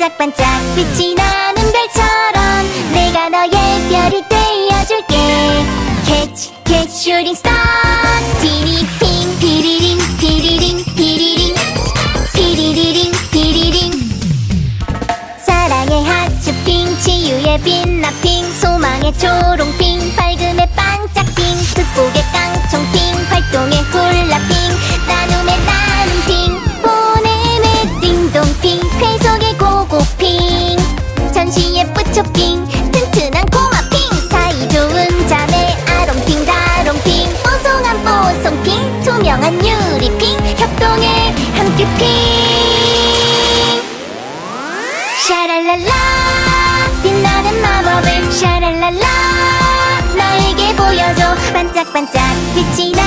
반짝반짝 빛이 나는 별처럼 내가 너의 별이 되어줄게. 캐치 캐치 슈팅 스타 티니핑 피리링 피리링 피리링. 피리리링 피리링. 사랑의 하츠핑 치유의 빛나 핑 소망의 초롱 뿌초핑. 튼튼한 고마핑. 사이좋은 자매 아롱핑 다롱핑. 뽀송한 뽀송핑. 투명한 유리핑. 협동의 함께핑. 샤랄랄라. 빛나는 마법을 샤랄랄라. 나에게 보여줘. 반짝반짝 빛이 나